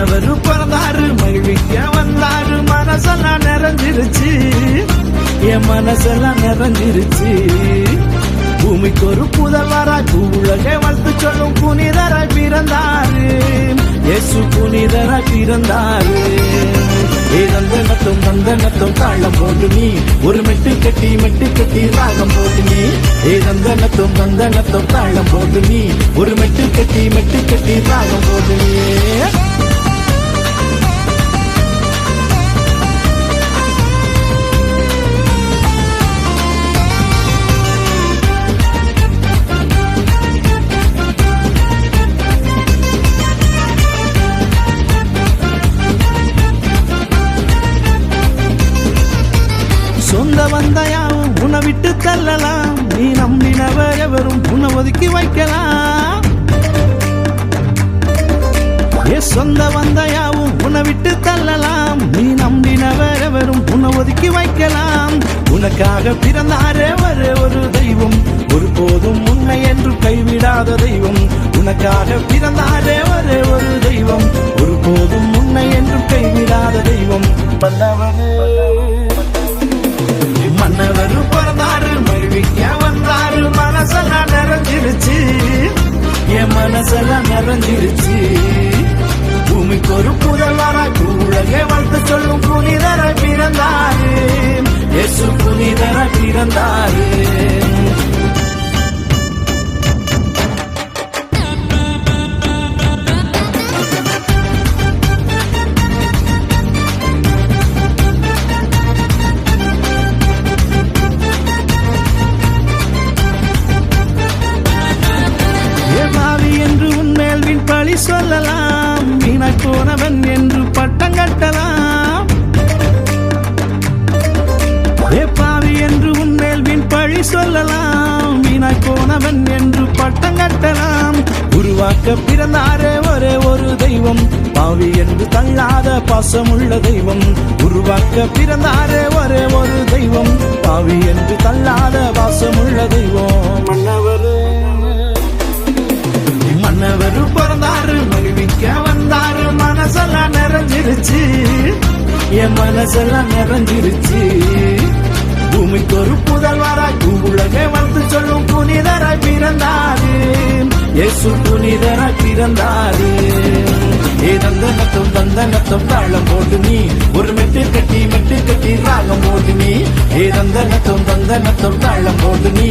ஆண்டவர் பிறந்தாரு மகிழ்விக்க வந்தாரு. மனசெல்லாம் நிறைஞ்சிருச்சு. என் மனசெல்லாம் நிறைஞ்சிருச்சு. பூமிக்கு ஒரு புதல்வராய் பூவுலகை வளர்த்து சொல்லும் புனிதராய் பிறந்தாரு. இயேசு புனிதராய் பிறந்தாரு. ஏதந்தனத்தும் தந்தனத்தும் தாழம் போட்டு நீ. ஒரு மெட்டு கட்டி மெட்டு கட்டி ராகம் போட்டு நீ. ஏதந்தனத்தும் தந்தனத்தும் தாழம் போட்டு நீ. ஒரு மெட்டு கட்டி மெட்டு கட்டி ராகம் சொந்த வந்தயாவும் உன்னை விட்டு தள்ளலாம். நீ நம்பினவர் எவரும் உன்னை ஒதுக்கி வைக்கலாம். உனக்காக பிறந்தாரே வர ஒரு தெய்வம். ஒருபோதும் உன்னை என்று கைவிடாத தெய்வம். உனக்காக பிறந்தாரே வர ஒரு தெய்வம். ஒருபோதும் உன்னை என்று கைவிடாத தெய்வம். வல்லவரே மன்னவர் பிறந்தாரு மகிழ்விக்க வந்தாரு மனசெல்லாம் நிறைஞ்சிருச்சு. என் மனசெல்லாம் நிறைஞ்சிருச்சு. பூமிக்கு ஒரு புதல்வராய் உலகே வாழ்த்து சொல்லும் புனிதராய் பிறந்தாரு. இயேசு புனிதராய் பிறந்தாரு. சொல்லலாம். வின் சொல்லலாம். வீணாய் போனவன் என்று பட்டம் கட்டலாம். உருவாக்க பிறந்தாரே ஒரே ஒரு தெய்வம். பாவி என்று தள்ளாத பாசமுள்ள தெய்வம். உருவாக்க பிறந்தாரே ஒரே ஒரு தெய்வம். பாவி என்று தள்ளாத பாசமுள்ள தெய்வம். மன்னவரு. மன்னவரு பிறந்தாரு மகிழ்விக்க வந்தாரு. மனசெல்லாம் நிறைஞ்சிருச்சு. என் மனசெல்லாம் நிறைஞ்சிருச்சு. பூமிக்கு ஒரு புதல்வராய் உலகை வந்து சொல்லும் புனிதராய் பிறந்தாரு. இயேசு புனிதராய் பிறந்தாரு. ஏ தந்தனத்தும் தந்தனத்தும் தாளம் போட்டு நீ ஒரு மெட்டு கட்டி மெட்டு கட்டி ராகம் போட்டு நீ. ஏ தந்தனத்தும் தந்தனத்தும் தாளம் போட்டு நீ